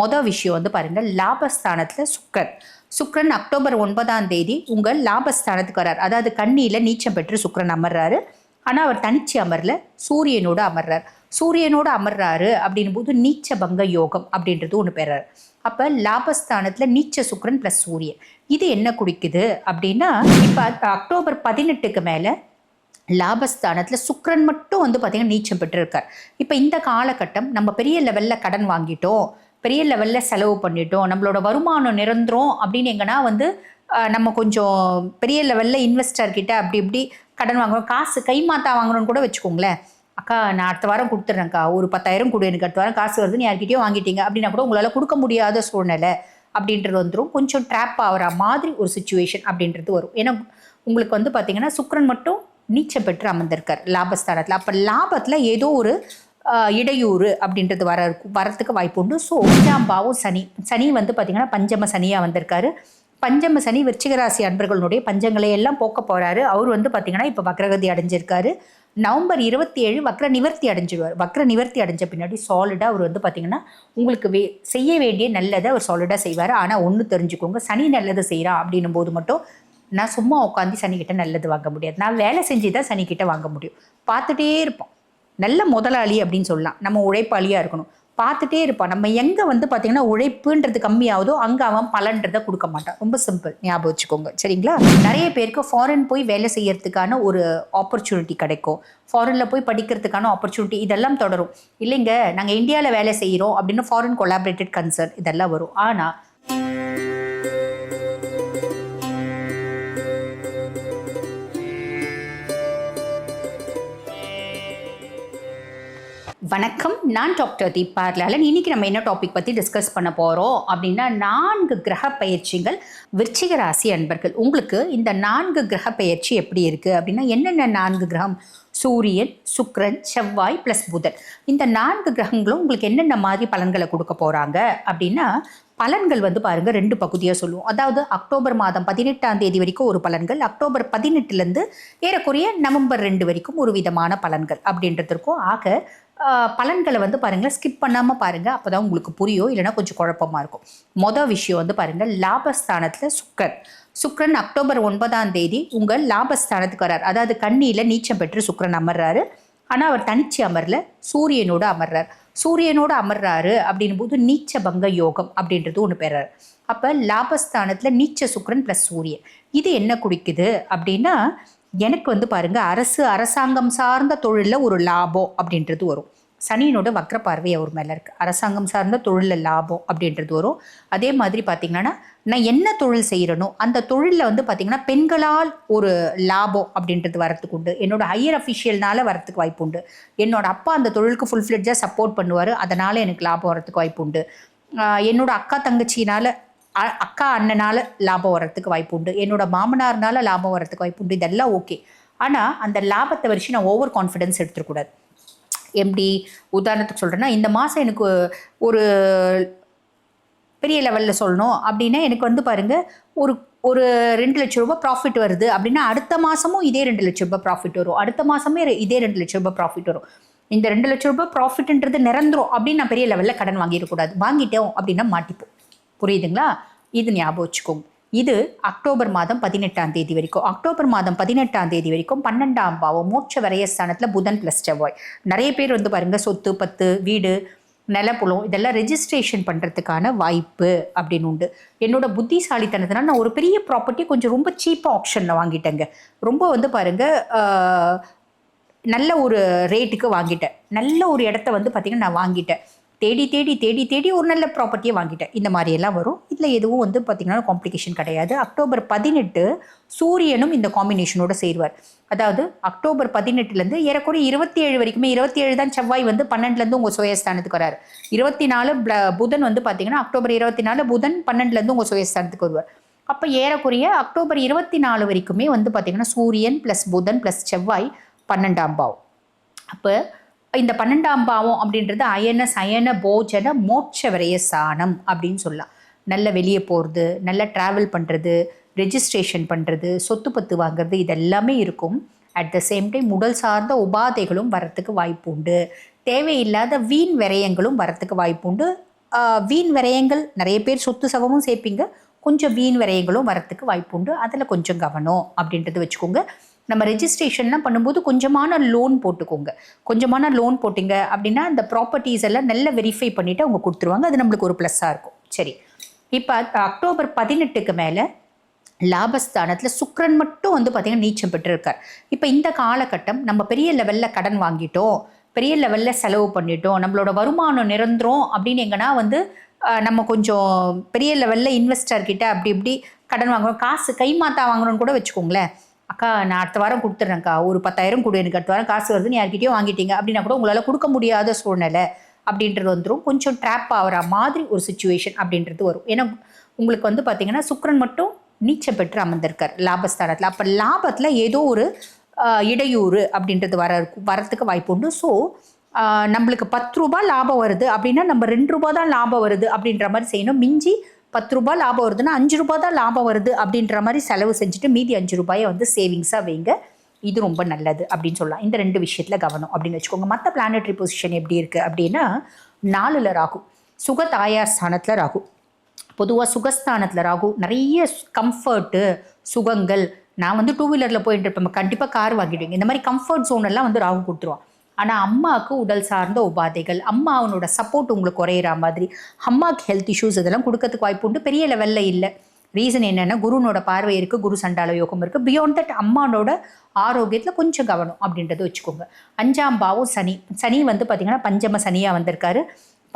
மொதல் விஷயம் வந்து பாருங்கள் லாபஸ்தானத்தில் சுக்கரன். சுக்ரன் அக்டோபர் ஒன்பதாம் தேதி உங்கள் லாபஸ்தானத்துக்கு வரார் அதாவது கண்ணியில் நீச்சம் பெற்று சுக்ரன் அமர்றாரு. ஆனால் அவர் தனிச்சு அமரல சூரியனோட அமர்றார். சூரியனோட அமர்றாரு அப்படின்னும் போது நீச்ச பங்க யோகம் அப்படின்றது ஒன்று பெறார். அப்போ லாபஸ்தானத்தில் நீச்ச சுக்ரன் ப்ளஸ் சூரியன். இது என்ன குடிக்குது அப்படின்னா இப்போ அக்டோபர் பதினெட்டுக்கு மேலே லாபஸ்தானத்தில் சுக்ரன் மட்டும் வந்து பார்த்திங்கன்னா நீச்சம் பெற்றிருக்கார். இப்போ இந்த காலகட்டம் நம்ம பெரிய லெவலில் கடன் வாங்கிட்டோம். பெரிய லெவலில் செலவு பண்ணிட்டோம். நம்மளோட வருமானம் நிரந்தரம் அப்படின்னு எங்கன்னா வந்து நம்ம கொஞ்சம் பெரிய லெவலில் இன்வெஸ்டர்கிட்ட அப்படி இப்படி கடன் வாங்குறோம். காசு கை மாத்தா வாங்குறோம்னு கூட வச்சுக்கோங்களேன். அக்கா நான் அடுத்த வாரம் கொடுத்துட்றேன்க்கா ஒரு பத்தாயிரம் கொடு எனக்கு அடுத்த வாரம் காசு வருதுன்னு யார்கிட்டயும் வாங்கிட்டீங்க அப்படின்னா கூட உங்களால் கொடுக்க முடியாத சூழ்நிலை அப்படின்றது வந்துடும் கொஞ்சம் ட்ராப் ஆகிற மாதிரி ஒரு சுச்சுவேஷன் அப்படின்றது வரும். ஏன்னா உங்களுக்கு வந்து பார்த்தீங்கன்னா சுக்கரன் மட்டும் நீச்சம் பெற்று அமர்ந்திருக்கார். லாபஸ்தானத்தில். அப்போ லாபத்தில் ஏதோ ஒரு இடையூறு அப்படின்றது வர வரத்துக்கு வாய்ப்பு உண்டு. ஸோ ஒன்றாம்பாவும் சனி. சனி வந்து பார்த்திங்கன்னா பஞ்சம சனியாக வந்திருக்காரு. பஞ்சம சனி விருச்சிகராசி அன்பர்களுடைய பஞ்சங்களை எல்லாம் போக்க போகிறாரு அவர் வந்து பார்த்திங்கன்னா இப்போ வக்ரகதி அடைஞ்சிருக்காரு. நவம்பர் இருபத்தி ஏழு வக்ர நிவர்த்தி அடைஞ்சிடுவார் வக்ர நிவர்த்தி அடைஞ்ச பின்னாடி சாலிடாக அவர் வந்து பார்த்திங்கன்னா உங்களுக்கு வே செய்ய வேண்டிய நல்லதை அவர் சாலிடாக செய்வார். ஆனால் ஒன்று தெரிஞ்சுக்கோங்க. சனி நல்லது செய்கிறான் அப்படின்னும் போது மட்டும் நான் சும்மா உட்காந்து சனிக்கிட்ட நல்லது வாங்க முடியாது. நான் வேலை செஞ்சு தான் சனிக்கிட்ட வாங்க முடியும். பார்த்துட்டே இருப்போம். நல்ல முதலாளி அப்படின்னு சொல்லலாம். நம்ம உழைப்பாளியாக இருக்கணும். பார்த்துட்டே இருப்பான் நம்ம எங்கே வந்து பார்த்தீங்கன்னா உழைப்புன்றது கம்மியாகுதோ அங்கே அவன் பலன்றதை கொடுக்க மாட்டான். ரொம்ப சிம்பிள் ஞாபகம் வச்சுக்கோங்க. சரிங்களா? நிறைய பேருக்கு ஃபாரின் போய் வேலை செய்யறதுக்கான ஒரு ஆப்பர்ச்சுனிட்டி கிடைக்கும். ஃபாரினில் போய் படிக்கிறதுக்கான ஆப்பர்ச்சுனிட்டி இதெல்லாம் தொடரும். இல்லைங்க நாங்கள் இந்தியாவில் வேலை செய்கிறோம் அப்படின்னு ஃபாரின் கொலாபரேட்டட் கன்சர்ன் இதெல்லாம் வரும். ஆனால் வணக்கம். நான் டாக்டர் தீபார்லாலன் லாலன் இன்னைக்கு நம்ம என்ன டாபிக் பற்றி டிஸ்கஸ் பண்ண போகிறோம் அப்படின்னா நான்கு கிரக பயிற்சிகள் விருச்சிக ராசி அன்பர்கள். உங்களுக்கு இந்த நான்கு கிரக பயிற்சி எப்படி இருக்குது அப்படின்னா என்னென்ன நான்கு கிரகம்? சூரியன் சுக்ரன் செவ்வாய் ப்ளஸ் புதன். இந்த நான்கு கிரகங்களும் உங்களுக்கு என்னென்ன மாதிரி பலன்களை கொடுக்க போகிறாங்க அப்படின்னா பலன்கள் வந்து பாருங்கள் ரெண்டு பகுதியாக சொல்லுவோம். அதாவது அக்டோபர் மாதம் பதினெட்டாம் தேதி வரைக்கும் ஒரு பலன்கள் அக்டோபர் பதினெட்டுலேருந்து ஏறக்குறைய நவம்பர் ரெண்டு வரைக்கும் ஒரு விதமான பலன்கள் அப்படின்றது இருக்கும். ஆக பலன்களை வந்து பாருங்கள் ஸ்கிப் பண்ணாமல் பாருங்கள் அப்போ தான் உங்களுக்கு புரியும். இல்லைன்னா கொஞ்சம் குழப்பமாக இருக்கும். மொதல் விஷயம் வந்து பாருங்கள் லாபஸ்தானத்தில் சுக்கரன். அக்டோபர் ஒன்பதாம் தேதி உங்கள் லாபஸ்தானத்துக்கு வரார் அதாவது கண்ணியில் நீச்சம் பெற்று சுக்கரன் அமர்றாரு. ஆனால் அவர் தனிச்சு அமரல சூரியனோட அமர்றார். சூரியனோடு அமர்றாரு அப்படின்னும் போது நீச்ச பங்க யோகம் அப்படின்றது ஒன்று பெறார். அப்போ லாபஸ்தானத்தில் நீச்ச சுக்கிரன் ப்ளஸ் சூரியன். இது என்ன குடிக்குது அப்படின்னா எனக்கு வந்து பாருங்க அரசு அரசாங்கம் சார்ந்த தொழிலில் ஒரு லாபம் அப்படின்றது வரும். சனியினோட வக்ர பார்வை அவர் மேலே இருக்குது அரசாங்கம் சார்ந்த தொழிலில் லாபம் அப்படின்றது வரும். அதே மாதிரி பார்த்தீங்கன்னா நான் என்ன தொழில் செய்கிறனோ அந்த தொழிலில் வந்து பார்த்தீங்கன்னா பெண்களால் ஒரு லாபம் அப்படின்றது வரத்துக்கு உண்டு. என்னோட ஹையர் அஃபிஷியல்னால வரத்துக்கு வாய்ப்பு உண்டு. என்னோட அப்பா அந்த தொழிலுக்கு ஃபுல் ஃப்ளெட்ஜாக சப்போர்ட் பண்ணுவார். அதனால் எனக்கு லாபம் வரத்துக்கு வாய்ப்பு உண்டு. என்னோடய என்னோட அக்கா தங்கச்சினால அக்கா அண்ணனால லாபம் வரத்துக்கு வாய்ப்பு உண்டு. என்னோட மாமனார்னால லாபம் வரத்துக்கு வாய்ப்பு உண்டு. இதெல்லாம் ஓகே. ஆனால் அந்த லாபத்தை வச்சு நான் ஓவர் கான்ஃபிடென்ஸ் எடுத்துக்கூடாது எப்படி உதாரணத்துக்கு சொல்கிறேன்னா இந்த மாதம் எனக்கு ஒரு பெரிய லெவலில் சொல்லணும் அப்படின்னா எனக்கு வந்து பாருங்க ஒரு ஒரு ரெண்டு லட்ச ரூபாய் ப்ராஃபிட் வருது அப்படின்னா அடுத்த மாதமும் இதே ரெண்டு லட்ச ரூபாய் ப்ராஃபிட் வரும். அடுத்த மாதமே இதே ரெண்டு லட்ச ரூபாய் ப்ராஃபிட் வரும். இந்த ரெண்டு லட்ச ரூபாய் ப்ராஃபிட்ன்றது நிரந்தரம் அப்படின்னு நான் பெரிய லெவலில் கடன் வாங்கிடக்கூடாது. வாங்கிட்டோம் அப்படின்னா மாட்டிப்போம். புரியுதுங்களா? இது ஞாபகம் வச்சுக்கோங்க. இது அக்டோபர் மாதம் பதினெட்டாம் தேதி வரைக்கும். அக்டோபர் மாதம் பதினெட்டாம் தேதி வரைக்கும் பன்னெண்டாம் பாவம் மோட்ச வரையஸ்தானத்தில் புதன் ப்ளஸ் செவ்வாய். நிறைய பேர் வந்து பாருங்க சொத்து பத்து வீடு நிலப்புலம் இதெல்லாம் ரெஜிஸ்ட்ரேஷன் பண்ணுறதுக்கான வாய்ப்பு அப்படின்னு உண்டு. என்னோட புத்திசாலித்தனத்தினால் நான் ஒரு பெரிய ப்ராப்பர்ட்டி கொஞ்சம் ரொம்ப சீப்பாக ஆப்ஷனில் வாங்கிட்டேங்க. ரொம்ப வந்து பாருங்க நல்ல ஒரு ரேட்டுக்கு வாங்கிட்டேன். நல்ல ஒரு இடத்த வந்து பார்த்திங்கன்னா நான் வாங்கிட்டேன். தேடி தேடி தேடி தேடி ஒரு நல்ல ப்ராப்பர்ட்டியை வாங்கிட்டேன். இந்த மாதிரி எல்லாம் வரும். இதில் எதுவும் வந்து பார்த்திங்கன்னா காம்ப்ளிகேஷன் கிடையாது. அக்டோபர் பதினெட்டு சூரியனும் இந்த காம்பினேஷனோட சேருவார். அதாவது அக்டோபர் பதினெட்டுலேருந்து ஏறக்குறைய இருபத்தி ஏழு வரைக்குமே இருபத்தி ஏழு தான் செவ்வாய் வந்து பன்னெண்டுலேருந்து உங்கள் சுயஸ்தானத்துக்கு வராரு. இருபத்தி நாலு புதன் வந்து பார்த்திங்கன்னா அக்டோபர் இருபத்தி நாலு புதன் பன்னெண்டுலேருந்து உங்கள் சுயஸ்தானத்துக்கு வருவார். அப்போ ஏறக்குறைய அக்டோபர் இருபத்தி நாலு வரைக்குமே வந்து பார்த்திங்கன்னா சூரியன் ப்ளஸ் புதன் ப்ளஸ் செவ்வாய் பன்னெண்டாம் பாவம். அப்போ இந்த பன்னெண்டாம் பாவம் அப்படின்றது அயன சயன போஜன மோட்ச விரய சாணம் அப்படின்னு சொல்லலாம். நல்ல வெளியே போகிறது நல்ல ட்ராவல் பண்ணுறது ரெஜிஸ்ட்ரேஷன் பண்ணுறது சொத்து பத்து வாங்குறது இதெல்லாமே இருக்கும். அட் த சேம் டைம் உடல் சார்ந்த உபாதைகளும் வரத்துக்கு வாய்ப்பு உண்டு. தேவையில்லாத வீண் விரயங்களும் வரத்துக்கு வாய்ப்பு உண்டு. வீண் விரயங்கள் நிறைய பேர் சொத்து சவமும் சேர்ப்பீங்க. கொஞ்சம் வீண் விரயங்களும் வரத்துக்கு வாய்ப்பு உண்டு. அதில் கொஞ்சம் கவனம் அப்படின்றது வச்சுக்கோங்க. நம்ம ரெஜிஸ்ட்ரேஷன்லாம் பண்ணும்போது கொஞ்சமான லோன் போட்டுக்கோங்க. கொஞ்சமான லோன் போட்டிங்க அப்படின்னா அந்த ப்ராப்பர்ட்டிஸ் எல்லாம் நல்லா வெரிஃபை பண்ணிவிட்டு அவங்க கொடுத்துருவாங்க. அது நம்மளுக்கு ஒரு ப்ளஸ்ஸாக இருக்கும். சரி. இப்போ அக்டோபர் பதினெட்டுக்கு மேலே லாபஸ்தானத்தில் சுக்ரன் மட்டும் வந்து பார்த்திங்கன்னா நீச்சம் பெற்றிருக்கார். இப்போ இந்த காலகட்டம் நம்ம பெரிய லெவலில் கடன் வாங்கிட்டோம். பெரிய லெவலில் செலவு பண்ணிட்டோம். நம்மளோட வருமானம் நிரந்தரம் அப்படின்னு எங்கன்னா வந்து நம்ம கொஞ்சம் பெரிய லெவலில் இன்வெஸ்டர்கிட்ட அப்படி இப்படி கடன் வாங்குறோம். காசு கை மாத்தா கூட வச்சுக்கோங்களேன். அக்கா நான் அடுத்த வாரம் கொடுத்துட்றேன்க்கா ஒரு பத்தாயிரம் கொடு. எனக்கு அடுத்த வாரம் காசு வருதுன்னு யார்கிட்டயோ வாங்கிட்டீங்க. அப்படின்னா கூட உங்களால் கொடுக்க முடியாத சூழ்நிலை அப்படின்றது வந்துடும் கொஞ்சம் ட்ராப் ஆகிற மாதிரி ஒரு சுச்சுவேஷன் அப்படின்றது வரும். ஏன்னா உங்களுக்கு வந்து பார்த்தீங்கன்னா சுக்கரன் மட்டும் நீச்சம் பெற்று அமர்ந்திருக்கார் லாபஸ்தானத்தில். அப்போ லாபத்தில் ஏதோ ஒரு இடையூறு அப்படின்றது வர வரத்துக்கு வாய்ப்பு உண்டு. ஸோ நம்மளுக்கு பத்து ரூபாய் லாபம் வருது. அப்படின்னா நம்ம ரெண்டு ரூபாய் தான் லாபம் வருது அப்படின்ற மாதிரி செய்யணும். மிஞ்சி பத்து ரூபாய் லாபம் வருதுன்னா அஞ்சு ரூபாய் தான் லாபம் வருது அப்படின்ற மாதிரி செலவு செஞ்சுட்டு மீதி அஞ்சு ரூபாயை வந்து சேவிங்ஸாக வைங்க. இது ரொம்ப நல்லது அப்படின்னு சொல்லலாம். இந்த ரெண்டு விஷயத்தில் கவனம் அப்படின்னு வச்சுக்கோங்க. மற்ற பிளானட்ரி பொசிஷன் எப்படி இருக்குது அப்படின்னா நாலில் ராகு சுக தாயார் ஸ்தானத்தில் ராகு. பொதுவாக சுகஸ்தானத்தில் ராகு நிறைய கம்ஃபர்ட்டு சுகங்கள். நான் வந்து டூ வீலரில் போயிட்டு இருப்பேன். கண்டிப்பாக கார் வாங்கிடுவீங்க இந்த மாதிரி கம்ஃபர்ட் zone எல்லாம் வந்து ராகு கொடுத்துருவான். ஆனால் அம்மாவுக்கு உடல் சார்ந்த உபாதைகள் அம்மா அவனோட சப்போர்ட் உங்களுக்கு குறையிற மாதிரி அம்மாவுக்கு ஹெல்த் இஷ்யூஸ் இதெல்லாம் கொடுக்கறதுக்கு வாய்ப்பு உண்டு. பெரிய லெவலில் இல்லை. ரீசன் என்னென்னா குருனோட பார்வை இருக்குது குரு சண்டால யோகம் இருக்குது பியாண்ட் தட் அம்மானோட ஆரோக்கியத்தில் கொஞ்சம் கவனம் அப்படின்றத வச்சுக்கோங்க. அஞ்சாம் பாவம் சனி. சனி வந்து பார்த்திங்கன்னா பஞ்சம சனியாக வந்திருக்காரு.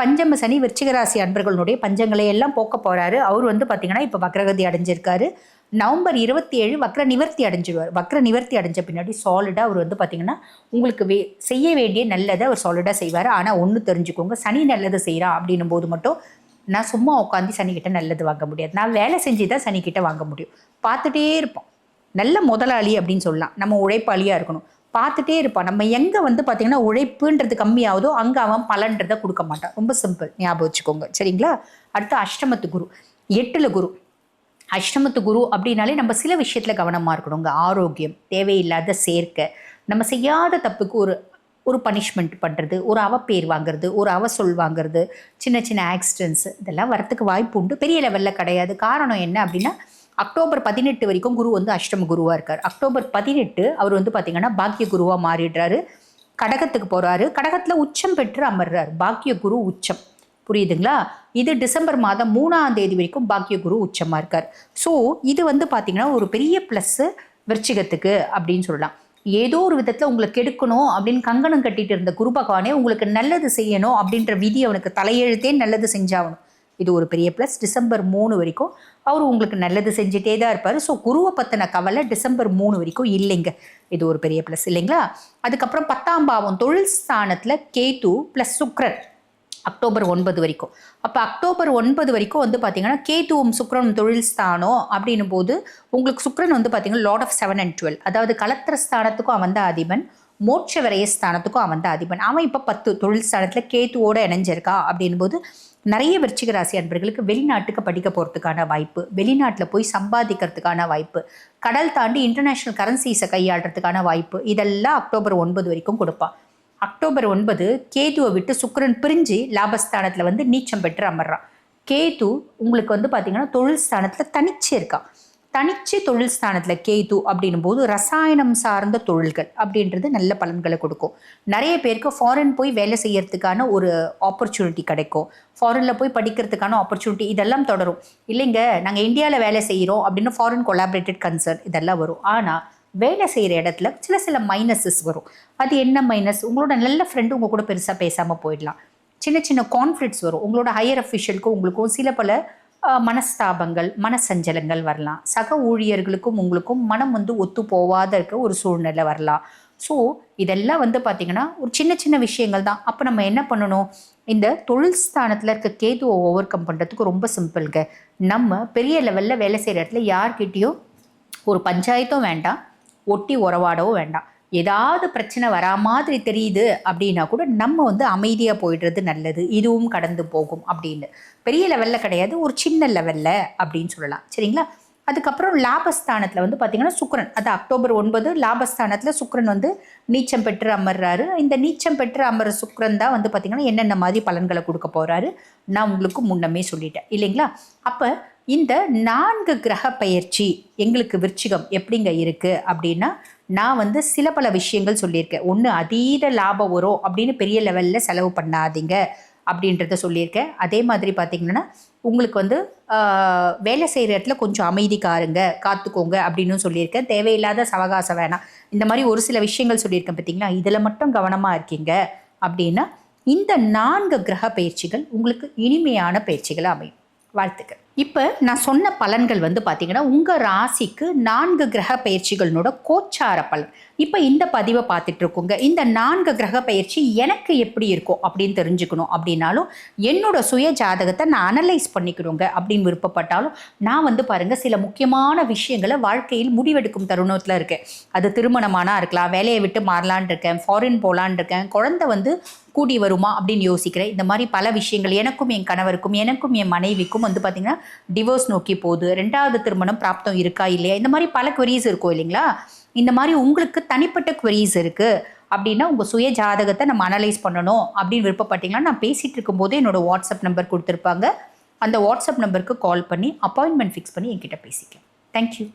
பஞ்சம சனி விருச்சிகராசி அன்பர்களுடைய பஞ்சங்களை எல்லாம் போக்க போகிறாரு அவர் வந்து பார்த்திங்கன்னா இப்போ வக்ரகதி அடைஞ்சிருக்காரு. நவம்பர் இருபத்தி ஏழு வக்ர நிவர்த்தி அடைஞ்சிடுவார் வக்ர நிவர்த்தி அடைஞ்ச பின்னாடி சாலிடாக அவர் வந்து பார்த்தீங்கன்னா உங்களுக்கு வே செய்ய வேண்டிய நல்லதை அவர் சாலிடாக செய்வார். ஆனால் ஒன்று தெரிஞ்சுக்கோங்க சனி நல்லதை செய்கிறா அப்படின்னும் போது மட்டும் நான் சும்மா உட்காந்து சனிக்கிட்ட நல்லது வாங்க முடியாது. நான் வேலை செஞ்சு தான் சனிக்கிட்ட வாங்க முடியும். பார்த்துட்டே இருப்போம் நல்ல முதலாளி அப்படின்னு சொல்லலாம். நம்ம உழைப்பாளியாக இருக்கணும். பார்த்துட்டே இருப்பான். நம்ம எங்கே வந்து பார்த்தீங்கன்னா உழைப்புன்றது கம்மியாகுதோ அங்கே அவன் பலன்றதை கொடுக்க மாட்டான். ரொம்ப சிம்பிள் ஞாபகம் வச்சுக்கோங்க. சரிங்களா? அடுத்து அஷ்டமத்து குரு. எட்டில் குரு. அஷ்டமத்து குரு அப்படின்னாலே நம்ம சில விஷயத்தில் கவனமாக இருக்கணுங்க. ஆரோக்கியம் தேவையில்லாத சேர்க்கை நம்ம செய்யாத தப்புக்கு ஒரு ஒரு பனிஷ்மெண்ட் பண்ணுறது ஒரு அவப்பேர் வாங்குறது ஒரு அவ சொல் வாங்குறது சின்ன சின்ன ஆக்சிடென்ட்ஸ் இதெல்லாம் வரத்துக்கு வாய்ப்பு உண்டு. பெரிய லெவலில் கிடையாது. காரணம் என்ன அப்படின்னா அக்டோபர் பதினெட்டு வரைக்கும் குரு வந்து அஷ்டம குருவாக இருக்கார். அக்டோபர் பதினெட்டு அவர் வந்து பார்த்திங்கன்னா பாக்கிய குருவாக மாறிடுறாரு. கடகத்துக்கு போகிறாரு கடகத்தில் உச்சம் பெற்று அமர்றார். பாக்கிய குரு உச்சம். புரியுதுங்களா? இது டிசம்பர் மாதம் மூணாம் தேதி வரைக்கும் பாக்கிய குரு உச்சமாக இருக்கார். ஸோ இது வந்து பார்த்திங்கன்னா ஒரு பெரிய ப்ளஸ்ஸு விருச்சிகத்துக்கு அப்படின்னு சொல்லலாம். ஏதோ ஒரு விதத்தில் உங்களை கெடுக்கணும் அப்படின்னு கங்கணம் கட்டிட்டு இருந்த குரு பகவானே உங்களுக்கு நல்லது செய்யணும் அப்படின்ற விதி அவனுக்கு தலையெழுத்தே நல்லது செஞ்சாகணும். இது ஒரு பெரிய ப்ளஸ் டிசம்பர் மூணு வரைக்கும் அவர் உங்களுக்கு நல்லது செஞ்சுட்டே தான் இருப்பார். ஸோ குருவை பற்றின கவலை டிசம்பர் மூணு வரைக்கும் இல்லைங்க. இது ஒரு பெரிய ப்ளஸ் இல்லைங்களா? அதுக்கப்புறம் பத்தாம் பாவம் தொழில் ஸ்தானத்தில் கேது ப்ளஸ் சுக்ரன் அக்டோபர் ஒன்பது வரைக்கும். அப்போ அக்டோபர் ஒன்பது வரைக்கும் வந்து பார்த்தீங்கன்னா கேத்துவும் சுக்ரனும் தொழில் ஸ்தானம் அப்படின்னும் போது உங்களுக்கு சுக்ரன் வந்து பார்த்தீங்கன்னா lord of seven and twelve அதாவது கலத்திர ஸ்தானத்துக்கும் அவன் தான் அதிபன். மோட்ச விரைய ஸ்தானத்துக்கும் அவன் தான் அதிபன். அவன் இப்போ பத்து தொழில் ஸ்தானத்தில் கேத்துவோடு இணைஞ்சிருக்கா அப்படின்னும் போது நிறைய விருச்சிக ராசி அன்பர்களுக்கு வெளிநாட்டுக்கு படிக்க போகிறதுக்கான வாய்ப்பு வெளிநாட்டில் போய் சம்பாதிக்கிறதுக்கான வாய்ப்பு கடல் தாண்டி இன்டர்நேஷ்னல் கரன்சிஸை கையாளுறதுக்கான வாய்ப்பு இதெல்லாம் அக்டோபர் ஒன்பது வரைக்கும் கொடுப்பான். அக்டோபர் ஒன்பது கேதுவை விட்டு சுக்கரன் பிரிஞ்சு லாபஸ்தானத்தில் வந்து நீச்சம் பெற்று அமர்றான். கேது உங்களுக்கு வந்து பார்த்தீங்கன்னா தொழில் ஸ்தானத்தில் தனிச்சு இருக்கான் தனிச்சு தொழில் ஸ்தானத்தில் கேது அப்படின்னும் போது ரசாயனம் சார்ந்த தொழில்கள் அப்படின்றது நல்ல பலன்களை கொடுக்கும். நிறைய பேருக்கு ஃபாரின் போய் வேலை செய்யறதுக்கான ஒரு ஆப்பர்ச்சுனிட்டி கிடைக்கும். ஃபாரினில் போய் படிக்கிறதுக்கான ஆப்பர்ச்சுனிட்டி இதெல்லாம் தொடரும். இல்லைங்க நாங்கள் இந்தியாவில் வேலை செய்கிறோம் அப்படின்னு ஃபாரின் கொலாபரேட்டட் கன்சர்ன் இதெல்லாம் வரும். ஆனால் வேலை செய்கிற இடத்துல சில சில மைனஸஸ் வரும். அது என்ன மைனஸ் உங்களோட நல்ல ஃப்ரெண்டு உங்கள் கூட பெருசாக பேசாமல் போயிடலாம். சின்ன சின்ன கான்ஃப்ளிக்ஸ் வரும். உங்களோட ஹையர் அஃபிஷியலுக்கும் உங்களுக்கும் சில பல மனஸ்தாபங்கள் மனசஞ்சலங்கள் வரலாம். சக ஊழியர்களுக்கும் உங்களுக்கும் மனம் வந்து ஒத்து போவாத இருக்க ஒரு சூழ்நிலை வரலாம். ஸோ இதெல்லாம் வந்து பார்த்திங்கன்னா ஒரு சின்ன சின்ன விஷயங்கள் தான். அப்போ நம்ம என்ன பண்ணணும்? இந்த தொழில் ஸ்தானத்தில் இருக்க கேதுவை ஓவர் கம் பண்ணுறதுக்கு ரொம்ப சிம்பிள்ங்க நம்ம பெரிய லெவலில் வேலை செய்கிற இடத்துல யார்கிட்டேயும் ஒரு பஞ்சாயத்தும் வேண்டாம். ஒட்டி உறவாடவும் வேண்டாம். ஏதாவது பிரச்சனை வரா மாதிரி தெரியுது அப்படின்னா கூட நம்ம வந்து அமைதியாக போயிடுறது நல்லது. இதுவும் கடந்து போகும் அப்படின்னு. பெரிய லெவலில் கிடையாது. ஒரு சின்ன லெவலில் அப்படின்னு சொல்லலாம். சரிங்களா? அதுக்கப்புறம் லாபஸ்தானத்தில் வந்து பார்த்திங்கன்னா சுக்ரன் அது அக்டோபர் ஒன்பது லாபஸ்தானத்தில் சுக்ரன் வந்து நீச்சம் பெற்று அமர்றாரு. இந்த நீச்சம் பெற்று அமர்ற சுக்ரன் தான் வந்து பார்த்தீங்கன்னா என்னென்ன மாதிரி பலன்களை கொடுக்க போகிறாரு நான் உங்களுக்கு முன்னமே சொல்லிட்டேன். இல்லைங்களா? அப்போ இந்த நான்கு கிரக பயிற்சி எங்களுக்கு விருச்சிகம் எப்படிங்க இருக்குது அப்படின்னா நான் வந்து சில பல விஷயங்கள் சொல்லியிருக்கேன். ஒன்று அதீத லாபம் வரும் அப்படின்னு பெரிய லெவலில் செலவு பண்ணாதீங்க அப்படின்றத சொல்லியிருக்கேன். அதே மாதிரி பார்த்தீங்கன்னா உங்களுக்கு வந்து வேலை செய்கிற இடத்துல கொஞ்சம் அமைதி காருங்க காத்துக்கோங்க அப்படின்னு சொல்லியிருக்கேன். தேவையில்லாத சவகாசம் வேணாம். இந்த மாதிரி ஒரு சில விஷயங்கள் சொல்லியிருக்கேன் பார்த்தீங்களா? இதில் மட்டும் கவனமாக இருக்கீங்க அப்படின்னா இந்த நான்கு கிரக பயிற்சிகள் உங்களுக்கு இனிமையான பயிற்சிகளாக அமையும். வாழ்த்துக்கள். இப்போ நான் சொன்ன பலன்கள் வந்து பார்த்தீங்கன்னா உங்கள் ராசிக்கு நான்கு கிரக பயிற்சிகளோட கோச்சார பலன். இப்போ இந்த பதிவை பார்த்துட்டு இருக்கோங்க. இந்த நான்கு கிரக பயிற்சி எனக்கு எப்படி இருக்கும் அப்படின்னு தெரிஞ்சுக்கணும் அப்படின்னாலும் என்னோட சுய ஜாதகத்தை நான் அனலைஸ் பண்ணிக்கணுங்க அப்படின்னு விருப்பப்பட்டாலும் நான் வந்து பாருங்கள் சில முக்கியமான விஷயங்களை வாழ்க்கையில் முடிவெடுக்கும் தருணத்தில் இருக்கேன். அது திருமணமானா இருக்கலாம் வேலையை விட்டு மாறலான் இருக்கேன் ஃபாரின் போகலான் இருக்கேன் குழந்தை வந்து கூடி வருமா அப்படின்னு யோசிக்கிறேன். இந்த மாதிரி பல விஷயங்கள் எனக்கும் என் கணவருக்கும் எனக்கும் என் மனைவிக்கும் வந்து பார்த்திங்கன்னா டிவோர்ஸ் நோக்கி போகுது ரெண்டாவது திருமணம் பிராப்தம் இருக்கா இல்லையா? இந்த மாதிரி பல queries இருக்கும் இல்லைங்களா? இந்த மாதிரி உங்களுக்கு தனிப்பட்ட queries இருக்குது அப்படின்னா உங்கள் சுய ஜாதகத்தை நம்ம அனலைஸ் பண்ணணும் அப்படின்னு விருப்பப்பட்டீங்கன்னா நான் பேசிகிட்டு இருக்கும்போதே என்னோட வாட்ஸ்அப் நம்பர் கொடுத்துருப்பாங்க. அந்த வாட்ஸ்அப் நம்பருக்கு கால் பண்ணி அப்பாயின்மெண்ட் ஃபிக்ஸ் பண்ணி என்கிட்ட பேசிக்கலாம். தேங்க்யூ